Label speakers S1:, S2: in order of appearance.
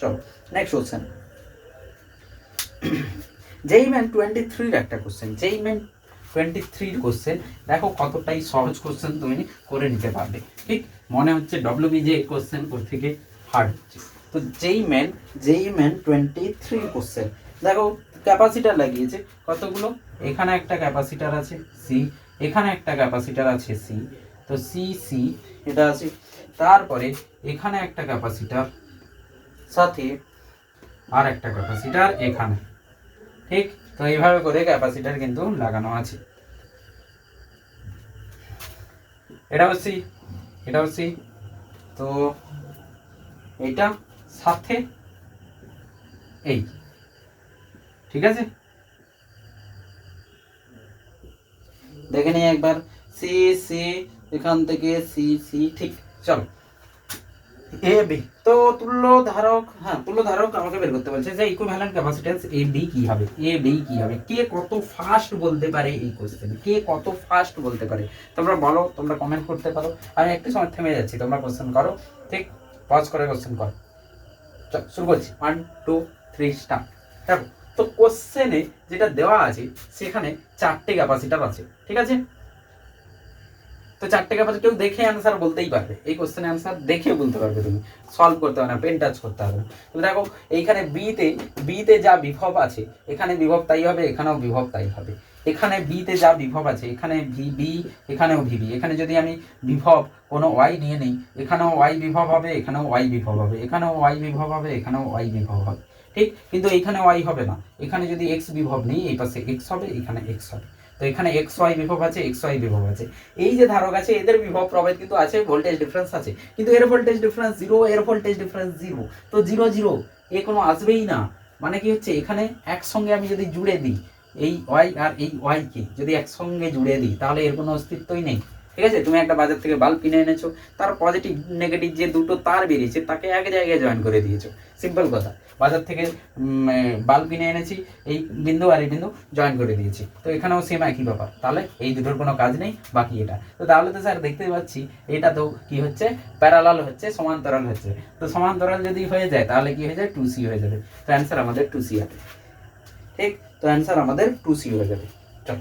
S1: চলো next question JEE main twenty থ্রির একটা কোশ্চেন যেই ম্যান টোয়েন্টি থ্রির কোশ্চেন দেখো কতটাই সহজ কোশ্চেন তুমি করে নিতে পারবে। ঠিক? মনে হচ্ছে ডব্লিউবি যে কোশ্চেন ওর থেকে হার্ড হচ্ছে। তো JEE main JEE main twenty three question দেখো ক্যাপাসিটার লাগিয়েছে কতগুলো? এখানে একটা ক্যাপাসিটার আছে সি এখানে একটা ক্যাপাসিটার আছে সি তো সি সি এটা আছে। তারপরে এখানে একটা ক্যাপাসিটার সাথে আর একটা ক্যাপাসিটার এখানে। ঠিক? তো এইভাবে করে ক্যাপাসিটার কিন্তু লাগানো আছে। এটাও সি এটাও সি তো এটা সাথে এই। ঠিক আছে? দেখে নিই একবার। সি সি, এখান থেকে সি সি, ঠিক, চলো। এ বি তো তুল্য ধারক হ্যাঁ তুল্য ধারক আমাকে বের করতে বলছে যে ইকুইভ্যালেন্ট ক্যাপাসিট্যান্স এ বি কি হবে? এ বি কি হবে? কে কত ফাস্ট বলতে পারে এই কোশ্চেন কে কত ফাস্ট বলতে পারে? তোমরা বলো, তোমরা কমেন্ট করতে পারো। আমি একটু সময় থেমে যাচ্ছি, তোমরা কোশ্চেন করো। ঠিক পজ করে কোশ্চেন করো। চল, শুরু করছি। ওয়ান টু থ্রি স্টার্ট দেখো, তো কোশ্চেনে যেটা দেওয়া আছে, সেখানে চারটে ক্যাপাসিটার আছে। ঠিক আছে? তো চারটে ক্যাপাসিটি কেউ দেখে অ্যান্সার বলতেই পারবে। এই কোশ্চেনের অ্যান্সার দেখে বলতে পারবে তুমি। সলভ করতে হবে না পেন টাচ করতে হবে না। তো দেখো, এইখানে বিতে বিতে যা বিভব আছে, এখানে বিভব তাই হবে, এখানেও বিভব তাই হবে। এখানে বিতে যা বিভব আছে, এখানে ভি বি এখানেও ভিবি এখানে যদি আমি বিভব কোনো ওয়াই নিয়ে নিই, এখানেও ওয়াই বিভব হবে, এখানেও ওয়াই বিভব হবে, এখানেও ওয়াই বিভব হবে, এখানেও ওয়াই বিভব হবে। ঠিক? কিন্তু এখানে ওয়াই হবে না। এখানে যদি এক্স বিভব নেই, এই পাশে এক্স হবে, এখানে এক্স হবে। তো এখানে এক্স ওয়াই বিভব আছে এক্স ওয়াই বিভব আছে। এই যে ধারক আছে, এদের বিভব প্রভেদ কিন্তু আছে ভোল্টেজ ডিফারেন্স আছে। কিন্তু এর ভোল্টেজ ডিফারেন্স জিরো এর ভোল্টেজ ডিফারেন্স জিরো তো জিরো জিরো এ কোনো আসবেই না। মানে কি হচ্ছে, এখানে একসঙ্গে আমি যদি জুড়ে দিই, এই ওয়াই আর এই ওয়াইকে যদি একসঙ্গে জুড়ে দিই, তাহলে এর কোনো অস্তিত্বই নেই। ঠিক আছে? তুমি একটা বাজার থেকে বাল্ব কিনে এনেছো, তার পজিটিভ নেগেটিভ যে দুটো তার বেরিয়েছে, তাকে এক জায়গায় জয়েন করে দিয়েছ। সিম্পল কথা। বাজার থেকে বাল্ব কিনে এনেছি, এই বিন্দু আর এই বিন্দু জয়েন করে দিয়েছি। তো এখানেও সেম একই ব্যাপার। তাহলে এই দুটোর কোনো কাজ নেই, বাকি এটা। তো তাহলে তো স্যার দেখতে পাচ্ছি, এটা তো কি হচ্ছে? প্যারালাল হচ্ছে, সমান্তরাল হচ্ছে। তো সমান্তরাল যদি হয়ে যায়, তাহলে কি হয়ে যায়? টু সি হয়ে যাবে। তো অ্যান্সার আমাদের টু সি হবে। ঠিক? তো অ্যান্সার আমাদের টু সি হয়ে যাবে। চল।